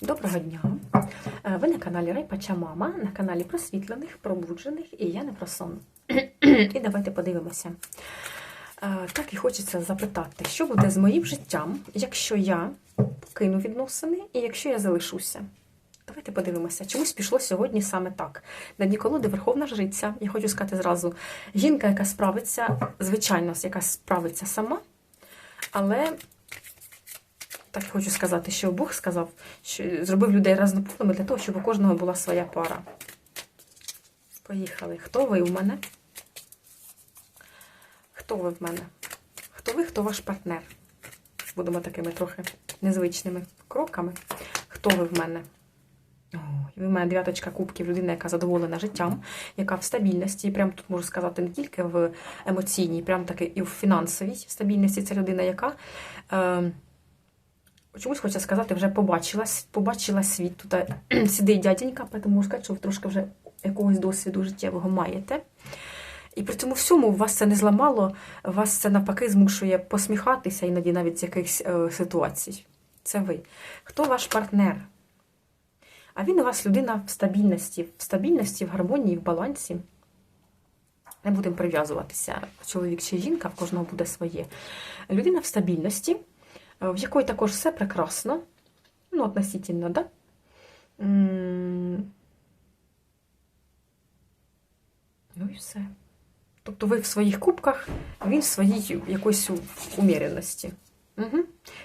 Доброго дня! Е, Ви на каналі Райпача Мама, на каналі просвітлених, пробуджених і я не про сон. І давайте подивимося. Е, Так і хочеться запитати, що буде з моїм життям, якщо я покину відносини і якщо я залишуся. Давайте подивимося. Чомусь пішло сьогодні саме так. На дні колоди Верховна Жриця. Я хочу сказати зразу: жінка, яка справиться, звичайно, яка справиться сама, але так хочу сказати, що Бог сказав, що зробив людей разнополими для того, щоб у кожного була своя пара. Поїхали. Хто ви у мене? Хто ви в мене? Хто ви, хто ваш партнер? Будемо такими трохи незвичними кроками. Хто ви в мене? Ой, ви в мене дев'яточка кубків, людина, яка задоволена життям, яка в стабільності, і прям тут можу сказати, не тільки в емоційній, прям таки і в фінансовій стабільності. Це людина, яка. Е, Чомусь хочу сказати, вже побачила, побачила світ. Тут е, сидить дяденька, тому можу сказати, що ви трошки вже якогось досвіду життєвого маєте. І при цьому всьому вас це не зламало, вас це навпаки змушує посміхатися іноді навіть з якихось е, ситуацій. Це ви. Хто ваш партнер? А він у вас людина в стабільності, в стабільності, в гармонії, в балансі. Не будемо прив'язуватися, чоловік чи жінка, в кожного буде своє. Людина в стабільності в якої також все прекрасно, ну, относительно, да? Ну і все. Тобто ви в своїх кубках, він в своїй якоїсь уміряності. Угу.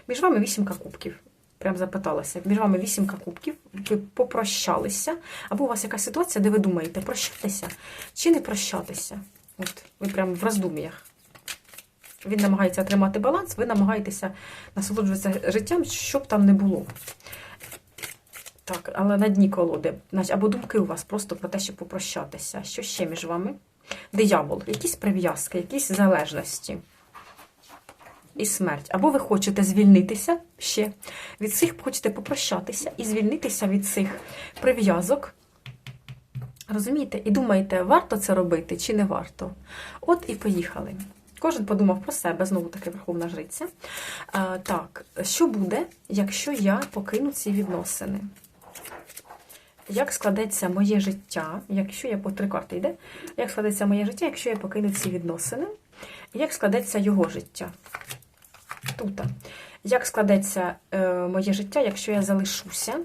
Між вами вісімка кубків. Прям запиталася. Між вами вісімка кубків, ви попрощалися, або у вас якась ситуація, де ви думаєте, прощатися чи не прощатися. От, ви прямо в роздум'ях. Він намагається отримати баланс, ви намагаєтеся насолоджуватися життям, щоб там не було. Так, але на дні колоди. Або думки у вас просто про те, щоб попрощатися. Що ще між вами? Диявол, якісь прив'язки, якісь залежності. І смерть. Або ви хочете звільнитися ще від цих, хочете попрощатися і звільнитися від цих прив'язок. Розумієте? І думаєте, варто це робити чи не варто? От і поїхали. Кожен подумав про себе, знову таки Верховна Жриця. А, Так, що буде, якщо я покину ці відносини? Як складеться моє життя, якщо я по три карти йде, як складеться моє життя, якщо я покину ці відносини? Як складеться його життя? Тут. Як складеться е, моє життя, якщо я залишуся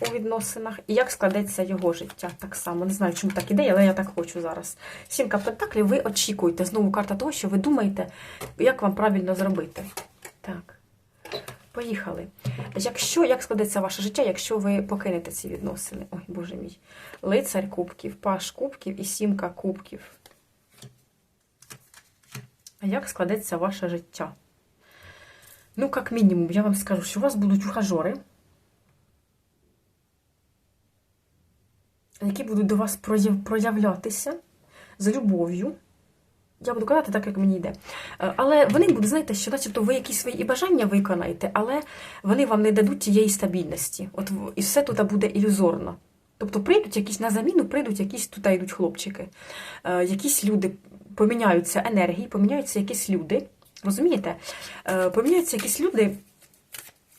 у відносинах, і як складеться його життя так само. Не знаю, чому так іде, але я так хочу зараз. Сімка пентаклів, ви очікуєте. Знову карта того, що ви думаєте, як вам правильно зробити. Так. Поїхали. Якщо, Як складеться ваше життя, якщо ви покинете ці відносини? Ой, боже мій. Лицар кубків, паш кубків і сімка кубків. А як складеться ваше життя? Ну, як мінімум, я вам скажу, що у вас будуть ухажори. Які будуть до вас проявлятися з любов'ю. Я буду казати так, як мені йде. Е, але вони будуть, знаєте, що начебто ви якісь свої і бажання виконаєте, але вони вам не дадуть тієї стабільності. От І все тут буде ілюзорно. Тобто прийдуть якісь на заміну, прийдуть якісь тут йдуть хлопчики, е, якісь люди поміняються енергії, поміняються якісь люди. Розумієте? Е, поміняються якісь люди,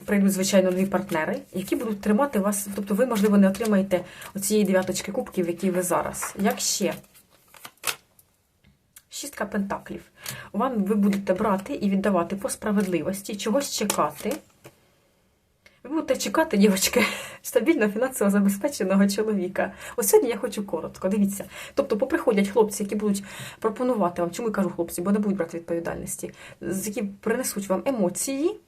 прийдуть, звичайно, нові партнери, які будуть тримати вас. Тобто, ви, можливо, не отримаєте оцієї дев'яточки кубків, які ви зараз. Як ще? Шістка пентаклів. Вам ви будете брати і віддавати по справедливості, чогось чекати. Ви будете чекати, дівчатки, стабільно фінансово забезпеченого чоловіка. Ось сьогодні я хочу коротко. Дивіться. Тобто, поприходять хлопці, які будуть пропонувати вам, чому я кажу хлопці, бо не будуть брати відповідальності, які принесуть вам емоції.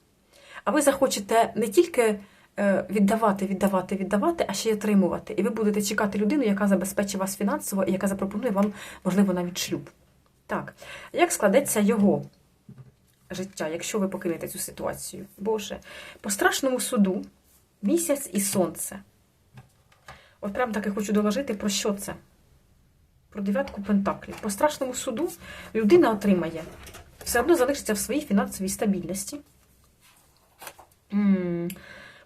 А ви захочете не тільки е, віддавати, віддавати, віддавати, а ще й отримувати. І ви будете чекати людину, яка забезпечить вас фінансово і яка запропонує вам, можливо, навіть шлюб. Так, як складеться його життя, якщо ви покинете цю ситуацію? Боже, по страшному суду місяць і сонце. От прям таки хочу доложити, про що це? Про дев'ятку пентаклів. По страшному суду людина отримає, все одно залишиться в своїй фінансовій стабільності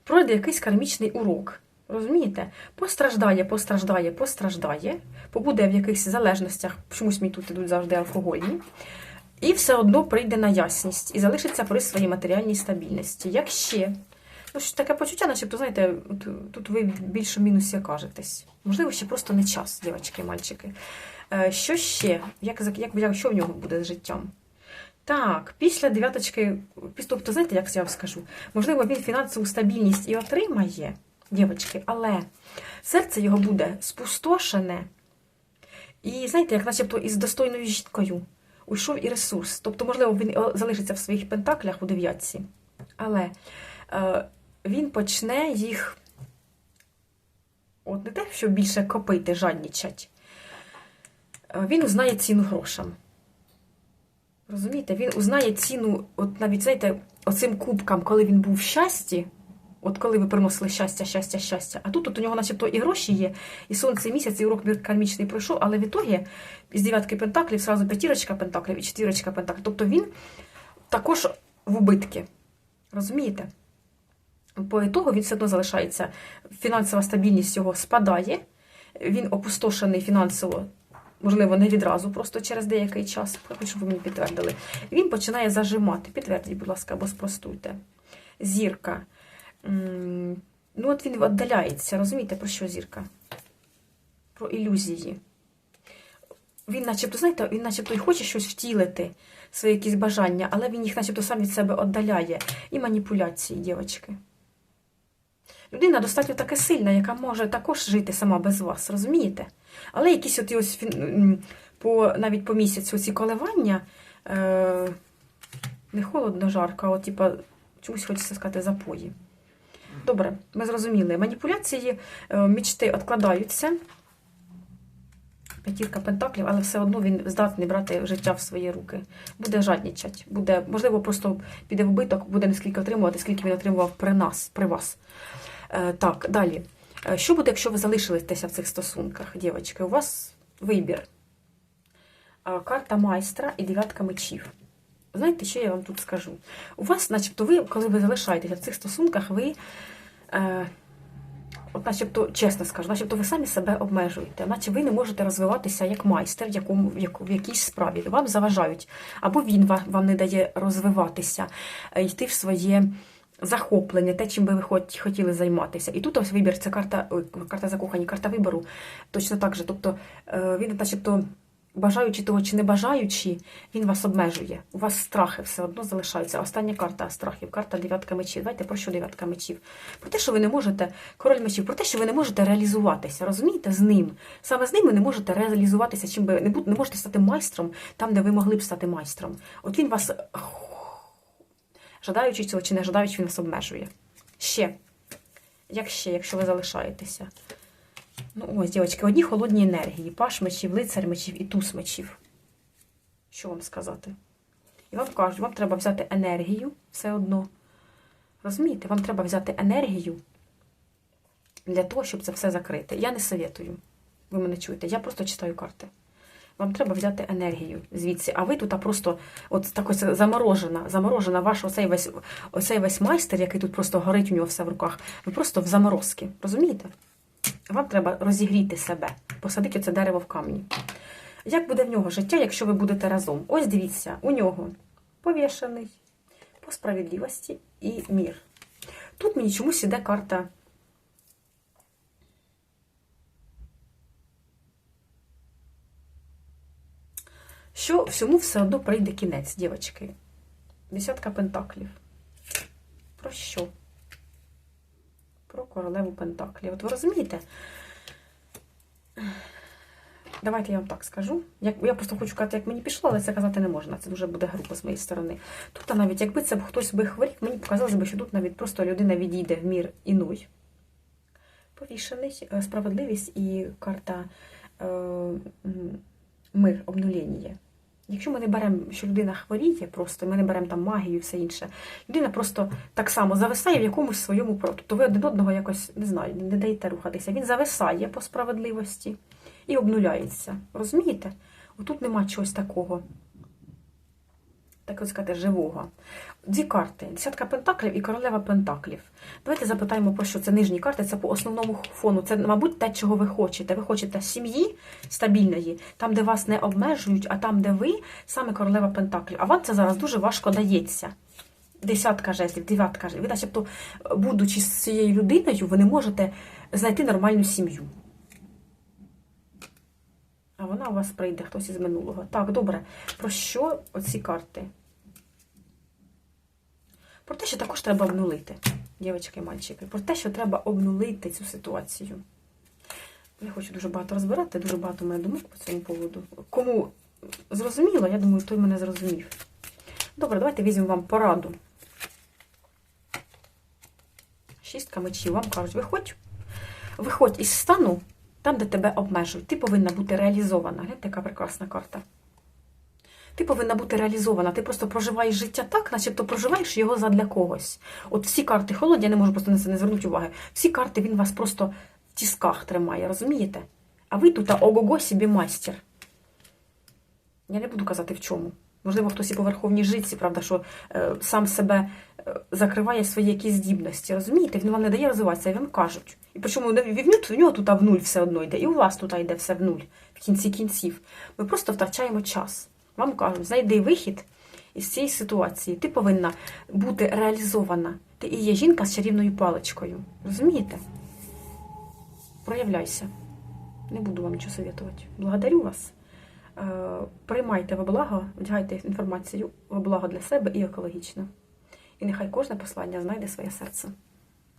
пройде якийсь кармічний урок. Розумієте? Постраждає, постраждає, постраждає, побуде в якихось залежностях, чомусь мені тут ідуть завжди алкогольні, і все одно прийде на ясність і залишиться при своїй матеріальній стабільності. Як ще? Ну, таке почуття, начебто, знаєте, тут ви більше мінусі кажетесь. Можливо, ще просто не час, дівчатки мальчики. Е, що ще? Як, як, як, що в нього буде з життям? Так, після дев'яточки, тобто, знаєте, як я вам скажу? Можливо, він фінансову стабільність і отримає, дівчатки, але серце його буде спустошене. І знаєте, як начебто із достойною жінкою уйшов і ресурс. Тобто, можливо, він залишиться в своїх пентаклях у дев'ятці, але е, він почне їх, от не те, що більше копити, жаднічать. Е, Він узнає ціну грошам. Розумієте, він узнає ціну, от навіть, знаєте, оцим кубкам, коли він був в щасті, от коли ви приносили щастя, щастя, щастя. А тут от у нього начебто і гроші є, і сонце, і місяць, і урок кармічний пройшов, але в ітогі із дев'ятки пентаклів зразу п'ятірочка пентаклів і четвірочка пентаклів. Тобто він також в убитки. Розумієте? По ітогу він все одно залишається. Фінансова стабільність його спадає, він опустошений фінансово, можливо, не відразу, просто через деякий час. Хочу, щоб ви мені підтвердили. Він починає зажимати. Підтвердіть, будь ласка, або спростуйте. Зірка. Ну, от він віддаляється. Розумієте, про що зірка? Про ілюзії. Він, начебто, знаєте, він начебто і хоче щось втілити, свої якісь бажання, але він їх начебто сам від себе віддаляє. І маніпуляції, дівчатки. Людина достатньо таке сильна, яка може також жити сама без вас, розумієте? Але якісь от ось по, навіть по місяцю ці коливання е, не холодно, жарко, а от, типа, чомусь хочеться сказати запої. Добре, ми зрозуміли. Маніпуляції, е, мічти відкладаються. П'ятірка пентаклів, але все одно він здатний брати життя в свої руки. Буде жаднічать. Буде, можливо, просто піде в биток, буде не скільки отримувати, скільки він отримував при нас, при вас. Е, так, далі. Е, Що буде, якщо ви залишилися в цих стосунках, дівчатки? У вас вибір. Е, Карта майстра і дев'ятка мечів. Знаєте, що я вам тут скажу? У вас, начебто, ви, коли ви залишаєтеся в цих стосунках, ви, е, от начебто, чесно скажу, начебто ви самі себе обмежуєте, наче ви не можете розвиватися як майстер в, якому, в, яку- в якійсь справі. Вам заважають. Або він ва- вам не дає розвиватися, е, йти в своє захоплення, те, чим би ви хоч- хотіли займатися. І тут ось вибір, це карта, ой, карта закохані, карта вибору. Точно так же. Тобто е, він, начебто, бажаючи того чи не бажаючи, він вас обмежує. У вас страхи все одно залишаються. Остання карта страхів, карта дев'ятка мечів. Давайте про що дев'ятка мечів? Про те, що ви не можете, король мечів, про те, що ви не можете реалізуватися, розумієте, з ним. Саме з ним ви не можете реалізуватися, чим би не, не можете стати майстром там, де ви могли б стати майстром. От він вас, жадаючи цього чи не жадаючи, він вас обмежує. Ще. Як ще, якщо ви залишаєтеся? Ну, ось, дівчатки, одні холодні енергії. Паш мечів, лицар мечів і туз мечів. Що вам сказати? І вам кажуть, вам треба взяти енергію все одно. Розумієте, вам треба взяти енергію для того, щоб це все закрити. Я не советую. Ви мене чуєте, я просто читаю карти. Вам треба взяти енергію звідси, а ви тут просто от так заморожена, заморожена ваш оцей весь, оцей весь майстер, який тут просто горить у нього все в руках. Ви просто в заморозки. Розумієте? Вам треба розігріти себе, посадити це дерево в камні. Як буде в нього життя, якщо ви будете разом? Ось дивіться, у нього повішений по справедливості і мір. Тут мені чомусь іде карта. Що всьому все одно прийде кінець, дівчатки. Десятка пентаклів. Про що? Про королеву Пентаклів. От ви розумієте? Давайте я вам так скажу. Як, я просто хочу сказати, як мені пішло, але це казати не можна. Це дуже буде грубо з моєї сторони. Тут навіть, якби це хтось би хворів, мені показалося б, що тут навіть просто людина відійде в мір іной. Повішений, е, справедливість і карта е, мир, обнулення. Якщо ми не беремо, що людина хворіє, просто ми не беремо там магію і все інше, людина просто так само зависає в якомусь своєму. Тобто ви один одного якось не знаю, не даєте рухатися. Він зависає по справедливості і обнуляється. Розумієте? Отут нема чогось такого, так сказати, живого. Дві карти: десятка пентаклів і королева пентаклів. Давайте запитаємо, про що це нижні карти, це по основному фону. Це, мабуть, те, чого ви хочете. Ви хочете сім'ї стабільної, там, де вас не обмежують, а там, де ви саме королева пентаклів. А вам це зараз дуже важко дається. десятка жезлів, дев'ятка жезлів. Ви начебто, будучи з цією людиною, ви не можете знайти нормальну сім'ю. А вона у вас прийде, хтось із минулого. Так, добре. Про що оці карти? Про те, що також треба обнулити, дівчатки і мальчики. Про те, що треба обнулити цю ситуацію. Я хочу дуже багато розбирати, дуже багато мене думок по цьому поводу. Кому зрозуміло, я думаю, той мене зрозумів. Добре, давайте візьмемо вам пораду. Шістка мечів вам кажуть, виходь, виходь із стану, там, де тебе обмежують. Ти повинна бути реалізована. Гляньте, яка прекрасна карта. Ти повинна бути реалізована. Ти просто проживаєш життя так, начебто проживаєш його задля когось. От всі карти холодні, я не можу просто на це не звернути уваги. Всі карти він вас просто в тісках тримає, розумієте? А ви тут ого-го собі майстер. Я не буду казати в чому. Можливо, хтось і по верховній житті, правда, що е, сам себе е, закриває свої якісь здібності. Розумієте? Він вам не дає розвиватися, і вам кажуть. І причому в нього- тут в нуль все одно йде, і у вас тут йде все в нуль в кінці кінців. Ми просто втрачаємо час. Вам кажуть, знайди вихід із цієї ситуації. Ти повинна бути реалізована. Ти і є жінка з чарівною паличкою. Розумієте? Проявляйся. Не буду вам нічого советувати. Благодарю вас. Е, Приймайте во благо, вдягайте інформацію во благо для себе і екологічно. І нехай кожне послання знайде своє серце.